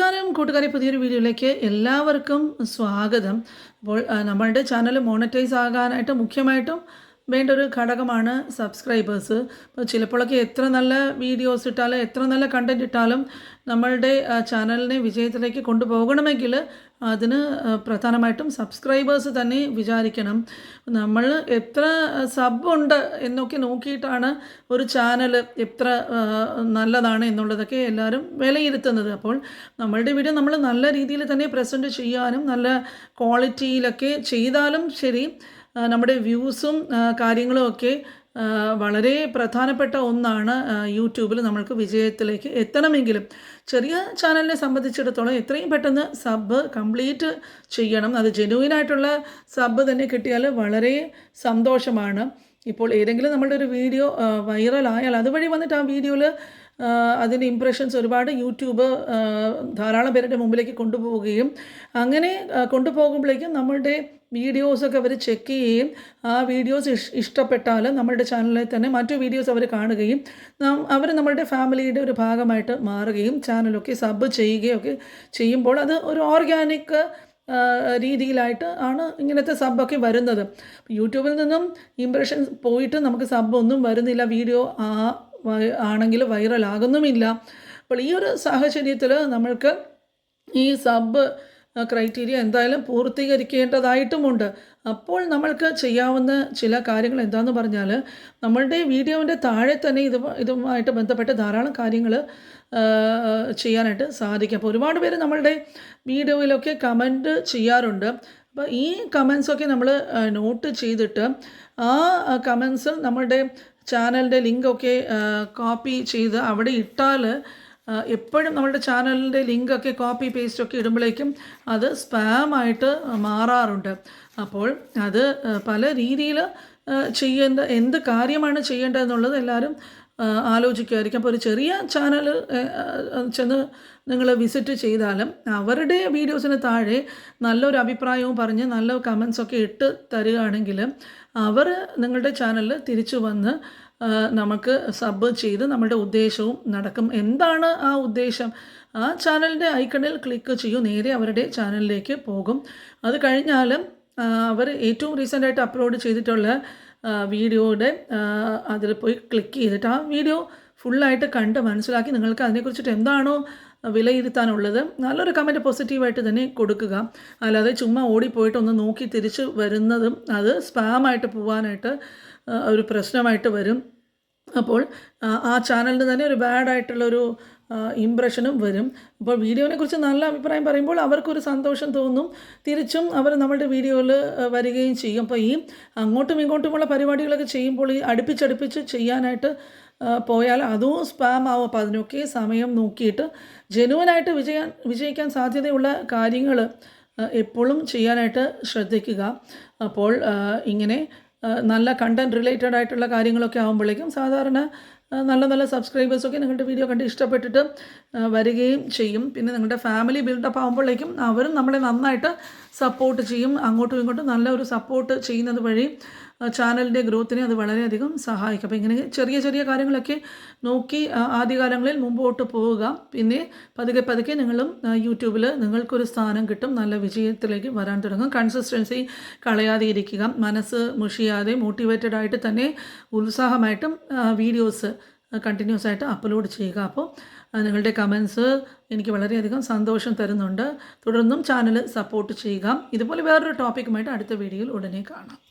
നമസ്കാരം. കൂട്ടുകാരെ പുതിയൊരു വീഡിയോയിലേക്ക് എല്ലാവർക്കും സ്വാഗതം. അപ്പോൾ നമ്മളുടെ ചാനൽ മോണറ്റൈസ് ആകാനായിട്ട് മുഖ്യമായിട്ടും വേണ്ട ഒരു ഘടകമാണ് സബ്സ്ക്രൈബേഴ്സ് അപ്പോൾ ചിലപ്പോഴൊക്കെ എത്ര നല്ല വീഡിയോസ് ഇട്ടാലും എത്ര നല്ല കണ്ടന്റ് ഇട്ടാലും നമ്മളുടെ ചാനലിനെ വിജയത്തിലേക്ക് കൊണ്ടുപോകണമെങ്കിൽ അതിന് പ്രധാനമായിട്ടും സബ്സ്ക്രൈബേഴ്സ് തന്നെ വിചാരിക്കണം. നമ്മൾ എത്ര സബ് എന്നൊക്കെ നോക്കിയിട്ടാണ് ഒരു ചാനൽ എത്ര നല്ലതാണ് എന്നുള്ളതൊക്കെ എല്ലാവരും വിലയിരുത്തുന്നത്. അപ്പോൾ നമ്മളുടെ വീഡിയോ നമ്മൾ നല്ല രീതിയിൽ തന്നെ പ്രസന്റ് ചെയ്യാനും നല്ല ക്വാളിറ്റിയിലൊക്കെ ചെയ്താലും ശരി നമ്മുടെ വ്യൂസും കാര്യങ്ങളും ഒക്കെ വളരെ പ്രധാനപ്പെട്ട ഒന്നാണ് യൂട്യൂബിൽ നമ്മൾക്ക് വിജയത്തിലേക്ക് എത്തണമെങ്കിലും. ചെറിയ ചാനലിനെ സംബന്ധിച്ചിടത്തോളം എത്രയും പെട്ടെന്ന് സബ് കംപ്ലീറ്റ് ചെയ്യണം. അത് ജെനുവിനായിട്ടുള്ള സബ് തന്നെ കിട്ടിയാൽ വളരെ സന്തോഷമാണ്. ഇപ്പോൾ ഏതെങ്കിലും നമ്മളുടെ ഒരു വീഡിയോ വൈറലായാൽ അതുവഴി വന്നിട്ട് ആ വീഡിയോയിൽ അതിന്റെ ഇംപ്രഷൻസ് ഒരുപാട് യൂട്യൂബ് ധാരാളം പേരുടെ മുമ്പിലേക്ക് കൊണ്ടുപോവുകയും അങ്ങനെ കൊണ്ടുപോകുമ്പോഴേക്കും നമ്മളുടെ വീഡിയോസൊക്കെ അവർ ചെക്ക് ചെയ്യുകയും ആ വീഡിയോസ് ഇഷ് ഇഷ്ടപ്പെട്ടാൽ നമ്മളുടെ ചാനലിൽ തന്നെ മറ്റു വീഡിയോസ് അവർ കാണുകയും അവർ നമ്മളുടെ ഫാമിലിയുടെ ഒരു ഭാഗമായിട്ട് മാറുകയും ചാനലൊക്കെ സബ് ചെയ്യുകയൊക്കെ ചെയ്യുമ്പോൾ അത് ഒരു ഓർഗാനിക് രീതിയിലായിട്ട് ആണ് ഇങ്ങനത്തെ സബ്ബൊക്കെ വരുന്നത്. യൂട്യൂബിൽ നിന്നും ഇംപ്രഷൻ പോയിട്ട് നമുക്ക് സബ് ഒന്നും വരുന്നില്ല. വീഡിയോ ആ ആണെങ്കിൽ വൈറലാകുന്നുമില്ല. അപ്പോൾ ഈ ഒരു സാഹചര്യത്തിൽ നമ്മൾക്ക് ഈ സബ് ക്രൈറ്റീരിയ എന്തായാലും പൂർത്തീകരിക്കേണ്ടതായിട്ടുമുണ്ട്. അപ്പോൾ നമ്മൾക്ക് ചെയ്യാവുന്ന ചില കാര്യങ്ങൾ എന്താണെന്ന് പറഞ്ഞാൽ നമ്മളുടെ വീഡിയോവിന്റെ താഴെ തന്നെ ഇത് ഇതുമായിട്ട് ബന്ധപ്പെട്ട് ധാരാളം കാര്യങ്ങൾ ചെയ്യാനായിട്ട് സാധിക്കും. അപ്പോൾ ഒരുപാട് പേര് നമ്മളുടെ വീഡിയോയിലൊക്കെ കമന്റ് ചെയ്യാറുണ്ട്. അപ്പോൾ ഈ കമൻസൊക്കെ നമ്മൾ നോട്ട് ചെയ്തിട്ട് ആ കമൻസ് നമ്മളുടെ ചാനലിന്റെ ലിങ്കൊക്കെ കോപ്പി ചെയ്ത് അവിടെ ഇട്ടാൽ എപ്പോഴും നമ്മുടെ ചാനലിന്റെ ലിങ്കൊക്കെ കോപ്പി പേസ്റ്റ് ഒക്കെ ഇടുമ്പോഴേക്കും അത് സ്പാമായിട്ട് മാറാറുണ്ട്. അപ്പോൾ അത് പല രീതിയിൽ ചെയ്യേണ്ട എന്ത് കാര്യമാണ് ചെയ്യേണ്ടതെന്നുള്ളത് എല്ലാവരും ആലോചിക്കുമായിരിക്കും അപ്പോൾ ഒരു ചെറിയ ചാനൽ ചെന്ന് നിങ്ങൾ വിസിറ്റ് ചെയ്താലും അവരുടെ വീഡിയോസിന് താഴെ നല്ലൊരു അഭിപ്രായവും പറഞ്ഞ് നല്ല കമൻസൊക്കെ ഇട്ട് തരികയാണെങ്കിൽ അവർ നിങ്ങളുടെ ചാനലിൽ തിരിച്ചു വന്ന് നമുക്ക് സബ് ചെയ്ത് നമ്മുടെ ഉദ്ദേശവും നടക്കും. എന്താണ് ആ ഉദ്ദേശം? ആ ചാനലിന്റെ ഐക്കണിൽ ക്ലിക്ക് ചെയ്യൂ. നേരെ അവരുടെ ചാനലിലേക്ക് പോകും. അത് കഴിഞ്ഞാൽ അവർ ഏറ്റവും റീസെന്റായിട്ട് അപ്ലോഡ് ചെയ്തിട്ടുള്ള വീഡിയോയുടെ അതിൽ പോയി ക്ലിക്ക് ചെയ്തിട്ട് ആ വീഡിയോ ഫുള്ളായിട്ട് കണ്ട് മനസ്സിലാക്കി നിങ്ങൾക്ക് അതിനെക്കുറിച്ചിട്ട് എന്താണോ വിലയിരുത്താനുള്ളത് നല്ലൊരു കമന്റ് പോസിറ്റീവായിട്ട് തന്നെ കൊടുക്കുക. അല്ലാതെ ചുമ്മാ ഓടിപ്പോയിട്ട് ഒന്ന് നോക്കി തിരിച്ച് വരുന്നതും അത് സ്പാമായിട്ട് പോകാനായിട്ട് ഒരു പ്രശ്നമായിട്ട് വരും. അപ്പോൾ ആ, ചാനലിന് തന്നെ ഒരു ബാഡായിട്ടുള്ളൊരു ഇമ്പ്രഷനും വരും. അപ്പോൾ വീഡിയോനെ കുറിച്ച് നല്ല അഭിപ്രായം പറയുമ്പോൾ അവർക്കൊരു സന്തോഷം തോന്നും. തിരിച്ചും അവർ നമ്മുടെ വീഡിയോയിൽ വരികയും ചെയ്യും. അപ്പോൾ ഈ അങ്ങോട്ടും ഇങ്ങോട്ടുമുള്ള പരിപാടികളൊക്കെ ചെയ്യുമ്പോൾ ഈ അടുപ്പിച്ചടുപ്പിച്ച് ചെയ്യാനായിട്ട് പോയാൽ അതും സ്പാം ആവും. അപ്പോൾ അതിനൊക്കെ സമയം നോക്കിയിട്ട് ജനുവനായിട്ട് വിജയാൻ വിജയിക്കാൻ സാധ്യതയുള്ള കാര്യങ്ങൾ എപ്പോഴും ചെയ്യാനായിട്ട് ശ്രദ്ധിക്കുക. അപ്പോൾ ഇങ്ങനെ നല്ല കണ്ടന്റ് റിലേറ്റഡ് ആയിട്ടുള്ള കാര്യങ്ങളൊക്കെ ആകുമ്പോഴേക്കും സാധാരണ നല്ല നല്ല സബ്സ്ക്രൈബേഴ്സൊക്കെ നിങ്ങളുടെ വീഡിയോ കണ്ട് ഇഷ്ടപ്പെട്ടിട്ട് വരികയും ചെയ്യും. പിന്നെ നിങ്ങളുടെ ഫാമിലി ബിൽഡപ്പ് ആകുമ്പോഴേക്കും അവരും നമ്മളെ നന്നായിട്ട് സപ്പോർട്ട് ചെയ്യും. അങ്ങോട്ടും ഇങ്ങോട്ടും നല്ല ഒരു സപ്പോർട്ട് ചെയ്യുന്നത് വഴി ചാനലിന്റെ ഗ്രോത്തിനെ അത് വളരെയധികം സഹായിക്കും. അപ്പോൾ ഇങ്ങനെ ചെറിയ ചെറിയ കാര്യങ്ങളൊക്കെ നോക്കി ആദ്യകാലങ്ങളിൽ മുമ്പോട്ട് പോവുക. പിന്നെ പതുക്കെ പതുക്കെ നിങ്ങളും യൂട്യൂബിൽ നിങ്ങൾക്കൊരു സ്ഥാനം കിട്ടും. നല്ല വിജയത്തിലേക്ക് വരാൻ തുടങ്ങും. കൺസിസ്റ്റൻസി കളയാതെ ഇരിക്കുക. മനസ്സ് മുഷിയാതെ മോട്ടിവേറ്റഡ് ആയിട്ട് തന്നെ ഉത്സാഹമായിട്ടും വീഡിയോസ് കണ്ടിന്യൂസ് ആയിട്ട് അപ്ലോഡ് ചെയ്യുക. അപ്പോൾ നിങ്ങളുടെ കമൻസ് എനിക്ക് വളരെയധികം സന്തോഷം തരുന്നുണ്ട്. തുടർന്നും ചാനൽ സപ്പോർട്ട് ചെയ്യുക. ഇതുപോലെ വേറൊരു ടോപ്പിക്കുമായിട്ട് അടുത്ത വീഡിയോയിൽ ഉടനെ കാണാം.